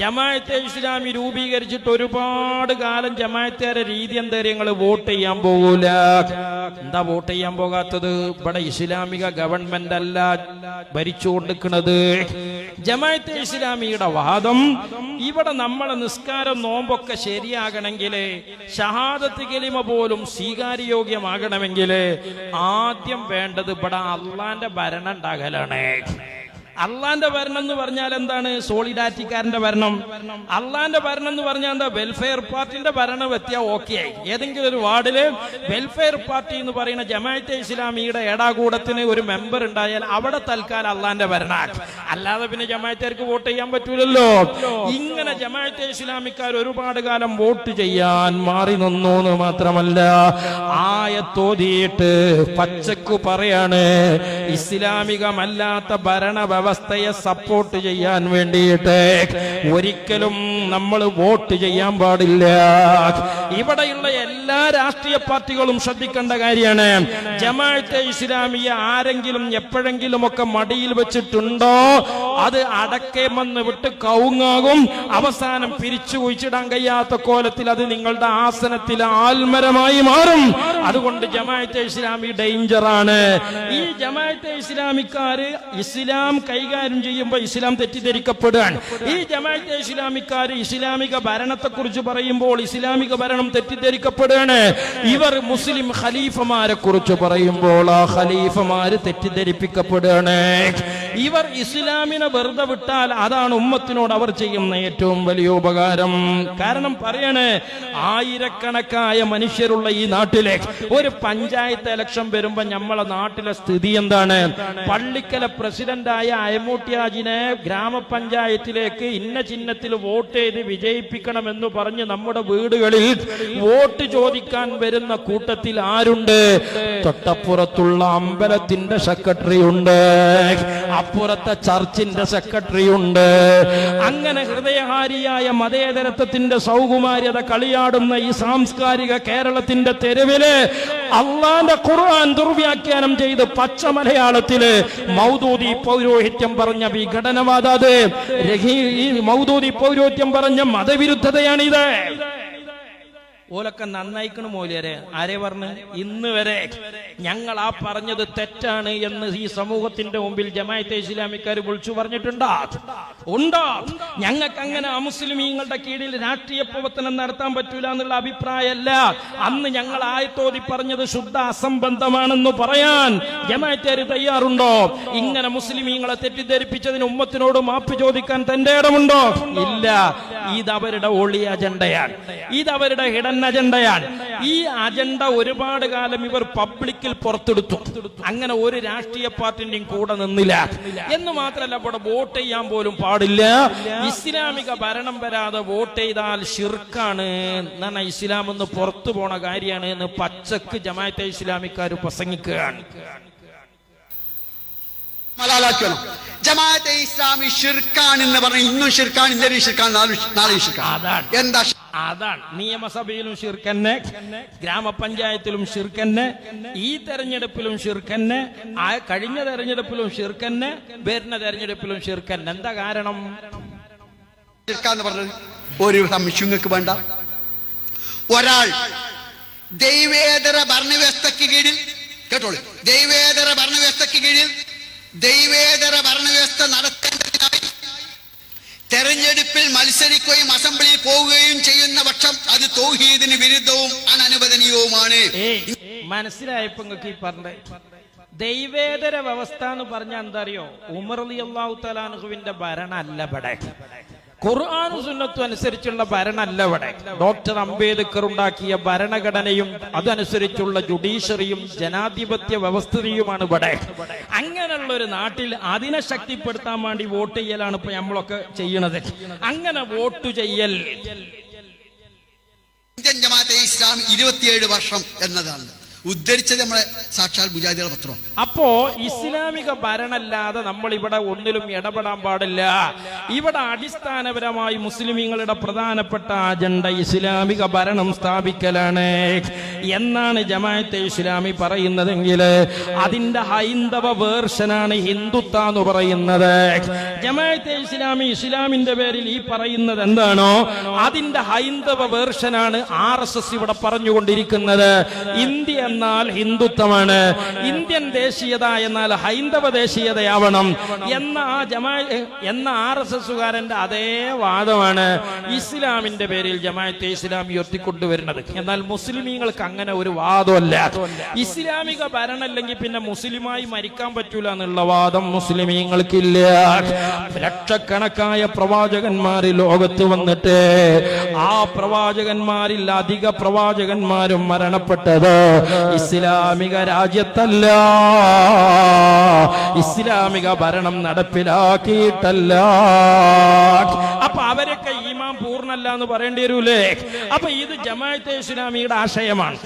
ജമാഅത്തെ ഇസ്ലാമി രൂപീകരിച്ചിട്ട് ഒരുപാട് കാലം ജമാഅത്തേരെ രീതി എന്താ നിങ്ങൾ വോട്ട് ചെയ്യാൻ പോകൂല. എന്താ വോട്ട് ചെയ്യാൻ പോകാത്തത്? ഇവിടെ ഇസ്ലാമിക ഗവൺമെന്റ് അല്ല ഭരിച്ചുകൊണ്ടിരിക്കുന്നത് ജമാഅത്തെ ഇസ്ലാമിയുടെ വാദം ഇവിടെ നമ്മളെ നിസ്കാരം നോമ്പൊക്കെ ശരിയാകണമെങ്കിൽ ഷഹാദത്ത് കലിമ പോലും സ്വീകാര്യയോഗ്യമാകണമെങ്കിൽ ആദ്യം വേണ്ടത് ഇവിടെ അള്ളാന്റെ ഭരണം ഉണ്ടാകലാണ്. അള്ളാന്റെ ഭരണം എന്ന് പറഞ്ഞാൽ എന്താണ്? സോളിഡാറ്റിക്കാരന്റെ ഭരണം. അള്ളാന്റെ ഭരണം എന്ന് പറഞ്ഞാൽ എന്താ? വെൽഫെയർ പാർട്ടിന്റെ ഭരണം എത്തിയാൽ ഓക്കെ ആയി. ഏതെങ്കിലും ഒരു വാർഡിൽ വെൽഫെയർ പാർട്ടി എന്ന് പറയുന്ന ജമാഅത്തെ ഇസ്ലാമിയുടെ ഏടാകൂടത്തിന് ഒരു മെമ്പർ ഉണ്ടായാൽ അവിടെ തൽക്കാലം അള്ളാന്റെ ഭരണം. അല്ലാതെ പിന്നെ ജമാഅത്തേർക്ക് വോട്ട് ചെയ്യാൻ പറ്റൂലല്ലോ. ഇങ്ങനെ ജമാഅത്തെ ഇസ്ലാമിക്കാർ ഒരുപാട് കാലം വോട്ട് ചെയ്യാൻ മാറി നിന്നു എന്ന് മാത്രമല്ല ആയത്തോതിയിട്ട് പച്ചക്കു പറയാണ് ഇസ്ലാമികമല്ലാത്ത ഭരണ വ്യവസ്ഥയെ സപ്പോർട്ട് ചെയ്യാൻ വേണ്ടിയിട്ട് ഒരിക്കലും നമ്മൾ വോട്ട് ചെയ്യാൻ പാടില്ല. ഇവിടെയുള്ള എല്ലാ രാഷ്ട്രീയ പാർട്ടികളും ശ്രദ്ധിക്കേണ്ട കാര്യമാണ്. ജമാഅത്തെ ഇസ്ലാമിയെ ആരെങ്കിലും എപ്പോഴെങ്കിലും ഒക്കെ മടിയിൽ വെച്ചിട്ടുണ്ടോ? അത് അടക്കേമെന്ന് വിട്ട് കൗങ്ങാകും അവസാനം പിരിച്ചു കുഴിച്ചിടാൻ കഴിയാത്ത കോലത്തിൽ അത് നിങ്ങളുടെ ആസനത്തിൽ ആൽമരമായി മാറും. അതുകൊണ്ട് ജമാഅത്തെ ഇസ്ലാമി ഡേഞ്ചറാണ് ഈ ജമാഅത്തെ ഇസ്ലാമിക്കാര് ഇസ്ലാം കൈകാര്യം ചെയ്യുമ്പോൾ ഇസ്ലാം തെറ്റിദ്ധരിക്കപ്പെടുകയാണ്. ഈ ജമാഅത്തെ ഇസ്ലാമിക്കാർ ഇസ്ലാമിക ഭരണത്തെക്കുറിച്ച് പറയുമ്പോൾ ഇസ്ലാമിക ഭരണം തെറ്റിദ്ധരിക്കപ്പെടുകയാണ്. ഇവർ മുസ്ലിം ഖലീഫമാരെ കുറിച്ച് പറയുമ്പോൾ ആ ഖലീഫമാര് തെറ്റിദ്ധരിപ്പിക്കപ്പെടുകയാണ്. ഇവർ ഇസ്ലാമിനെ വെറുതെ വിട്ടാൽ അതാണ് ഉമ്മത്തിനോട് അവർ ചെയ്യുന്ന ഏറ്റവും വലിയ ഉപകാരം. കാരണം പറയണേ ആയിരക്കണക്കായ മനുഷ്യരുള്ള ഈ നാട്ടിലെ ഒരു പഞ്ചായത്ത് ഇലക്ഷൻ വരുമ്പോ നമ്മളെ നാട്ടിലെ സ്ഥിതി എന്താണ്? പള്ളിക്കല പ്രസിഡന്റായ അയമൂട്ടിയാജിനെ ഗ്രാമപഞ്ചായത്തിലേക്ക് ഇന്ന ചിഹ്നത്തിൽ വോട്ട് ചെയ്ത് വിജയിപ്പിക്കണമെന്ന് പറഞ്ഞ് നമ്മുടെ വീടുകളിൽ വോട്ട് ചോദിക്കാൻ വരുന്ന കൂട്ടത്തിൽ ആരുണ്ട്? തൊട്ടപ്പുറത്തുള്ള അമ്പലത്തിന്റെ സെക്രട്ടറി ഉണ്ട്. അപ്പുറത്തെ ചർച്ചിന്റെ സെക്രട്ടറി ഉണ്ട് അങ്ങനെ ഹൃദയഹാരിയായ മതേതരത്വത്തിന്റെ സൗകുമാര്യത കളിയാടുന്ന ഈ സാംസ്കാരിക കേരളത്തിന്റെ തെരുവിൽ അള്ളാന്റെ ഖുർആൻ ദുർവ്യാഖ്യാനം ചെയ്ത് പച്ച മലയാളത്തിൽ മൗദൂദി പൗരോഹിത്യം പറഞ്ഞ വിഘടനവാദ അത് ഈ മൗദൂദി പൗരോഹിത്യം പറഞ്ഞ മതവിരുദ്ധതയാണിത്. ഓലൊക്കെ നന്നായിക്കണ മൂല്യരെ. ആരെ പറഞ്ഞ്? ഇന്ന് വരെ ഞങ്ങൾ ആ പറഞ്ഞത് തെറ്റാണ് എന്ന് ഈ സമൂഹത്തിന്റെ മുമ്പിൽ ജമാഅത്തെ ഇസ്ലാമിക്കാർ വിളിച്ചു പറഞ്ഞിട്ടുണ്ടോ. ഉണ്ടോ? ഞങ്ങൾക്ക് അങ്ങനെ അമുസ്ലിമീങ്ങളുടെ കീഴിൽ രാഷ്ട്രീയ പ്രവർത്തനം നടത്താൻ പറ്റൂല എന്നുള്ള അഭിപ്രായമല്ല. അന്ന് ഞങ്ങൾ ആയത്തോതി പറഞ്ഞത് ശുദ്ധ അസംബന്ധമാണെന്ന് പറയാൻ ജമായത്തേര് തയ്യാറുണ്ടോ? ഇങ്ങനെ മുസ്ലിമീങ്ങളെ തെറ്റിദ്ധരിപ്പിച്ചതിന് ഉമ്മത്തിനോട് മാപ്പ് ചോദിക്കാൻ തന്റെ ഇടമുണ്ടോ? ഇല്ല. ഇത് അവരുടെ ഒളി അജണ്ടയാണ് ഇത് അവരുടെ ഹിഡൻ അജണ്ടയാണ് ഈ അജണ്ട ഒരുപാട് കാലം ഇവർ പബ്ലിക്കിൽ പുറത്തെടുത്തു. അങ്ങനെ ഒരു രാഷ്ട്രീയ പാർട്ടിന്റെയും കൂടെ നിന്നില്ല. എന്ന് മാത്രമല്ല ഇവിടെ വോട്ട് ചെയ്യാൻ പോലും പാടില്ല. ഇസ്ലാമിക ഭരണം വരാതെ വോട്ട് ചെയ്താൽ ഷിർക്കാണ് എന്നാണ് ഇസ്ലാം ഒന്ന് പുറത്തു പോണ കാര്യമാണ് എന്ന് പച്ചക്ക് ജമാഅത്തെ ഇസ്ലാമിക്കാർ പ്രസംഗിക്കുകയാണ്. മലാലാക്കണം ജമാഅത്തെ ഇസ്ലാമി ഷിർക്കാൻ എന്ന് പറഞ്ഞ ഇന്നും ഷിർക്കാൻ ഇന്നലെ ഷിർക്കാൻ നാളെ ഷിർക്കാൻ അതാണ്. എന്താ അതാണ്. നിയമസഭയിലും ഷിർക്കന്നെ ഗ്രാമപഞ്ചായത്തിലും ഷിർക്കന്നെ ഈ തെരഞ്ഞെടുപ്പിലും ഷിർക്കന്നെ ആ കഴിഞ്ഞ തെരഞ്ഞെടുപ്പിലും ഷിർക്കന്നെ വരുന്ന തെരഞ്ഞെടുപ്പിലും ഷിർക്കന്നെ എന്താ കാരണം? എന്ന് പറഞ്ഞത് ഒരു സംശയങ്ങൾക്ക് വേണ്ട. ഒരാൾ ദൈവേതര ഭരണവ്യവസ്ഥയ്ക്ക് കീഴിൽ കേട്ടോളൂ. ദൈവേതര ഭരണവ്യവസ്ഥയ്ക്ക് കീഴിൽ ദൈവേതര ഭരണവ്യവസ്ഥ നടത്തേണ്ടതിനായി തെരഞ്ഞെടുപ്പിൽ മത്സരിക്കുകയും അസംബ്ലിയിൽ പോവുകയും ചെയ്യുന്ന പക്ഷം അത് തൗഹീദിന് വിരുദ്ധവും അനനുവദനീയവുമാണ്. മനസ്സിലായപ്പോ നിങ്ങൾക്ക് ഈ ദൈവേതര വ്യവസ്ഥ എന്ന് പറഞ്ഞാൽ എന്താ അറിയോ? ഉമർ അലി അള്ളാഹു തലാനുഹുവിന്റെ ഭരണമല്ല ഇവിടെ. ഖുർആാനും സുന്നത്തും അനുസരിച്ചുള്ള ഭരണമല്ല ഇവിടെ. ഡോക്ടർ അംബേദ്കർ ഉണ്ടാക്കിയ ഭരണഘടനയും അതനുസരിച്ചുള്ള ജുഡീഷ്യറിയും ജനാധിപത്യ വ്യവസ്ഥിതിയുമാണ് ഇവിടെ. അങ്ങനെയുള്ള ഒരു നാട്ടിൽ അതിനെ ശക്തിപ്പെടുത്താൻ വേണ്ടി വോട്ട് ചെയ്യലാണ് ഇപ്പൊ നമ്മളൊക്കെ ചെയ്യണത്. അങ്ങനെ വോട്ട് ചെയ്യൽ. ജമാഅത്തെ ഇസ്ലാം ഇരുപത്തിയേഴ് വർഷം എന്നതാണ്. ഉദ്ധരിച്ചത് നമ്മളെ സാക്ഷാൽ മുജാഹിദികളെ പത്രം അപ്പോ ഇസ്ലാമിക ഭരണല്ലാതെ നമ്മൾ ഇവിടെ ഒന്നിലും ഇടപെടാൻ പാടില്ല. ഇവിടെ അടിസ്ഥാനപരമായി മുസ്ലിമീങ്ങളുടെ പ്രധാനപ്പെട്ട അജണ്ട ഇസ്ലാമിക ഭരണം സ്ഥാപിക്കലാണ്. എന്നാണ് ജമാഅത്തെ ഇസ്ലാമി പറയുന്നതെങ്കിൽ അതിന്റെ ഹൈന്ദവ വേർഷനാണ് ഹിന്ദുത്വ എന്ന് പറയുന്നത്. ജമാഅത്തെ ഇസ്ലാമി ഇസ്ലാമിന്റെ പേരിൽ ഈ പറയുന്നത് എന്താണോ അതിന്റെ ഹൈന്ദവ വേർഷനാണ് ആർ എസ് എസ് ഇവിടെ പറഞ്ഞുകൊണ്ടിരിക്കുന്നത്. ഇന്ത്യ എന്നാൽ ഹിന്ദുത്വമാണ്. ഇന്ത്യൻ ദേശീയത എന്നാൽ ഹൈന്ദവ ദേശീയതയാവണം. എന്ന ആ ജമാ എന്ന ആർ എസ് എസുകാരന്റെ അതേ വാദമാണ് ഇസ്ലാമിന്റെ പേരിൽ ജമാഅത്തെ ഇസ്ലാം ഉയർത്തിക്കൊണ്ടുവരുന്നത് എന്നാൽ മുസ്ലിമീങ്ങൾക്ക് അങ്ങനെ ഒരു വാദമല്ല. ഇസ്ലാമിക ഭരണമല്ലെങ്കിൽ പിന്നെ മുസ്ലിമായി മരിക്കാൻ പറ്റൂല എന്നുള്ള വാദം മുസ്ലിമീങ്ങൾക്കില്ല. ലക്ഷക്കണക്കായ പ്രവാചകന്മാര് ലോകത്ത് വന്നിട്ട് ആ പ്രവാചകന്മാരിൽ അധിക പ്രവാചകന്മാരും മരണപ്പെട്ടത് ഇസ്ലാമിക രാജ്യത്തല്ല. ഇസ്ലാമിക ഭരണം നടപ്പിലാക്കിയിട്ടല്ല. അപ്പൊ അവരൊക്കെ ഈമാൻ പൂർണല്ല എന്ന് പറയേണ്ടി വരൂലേ? അപ്പൊ ഇത് ജമാഅത്തെ ഇസ്ലാമിയുടെ ആശയമാണ്.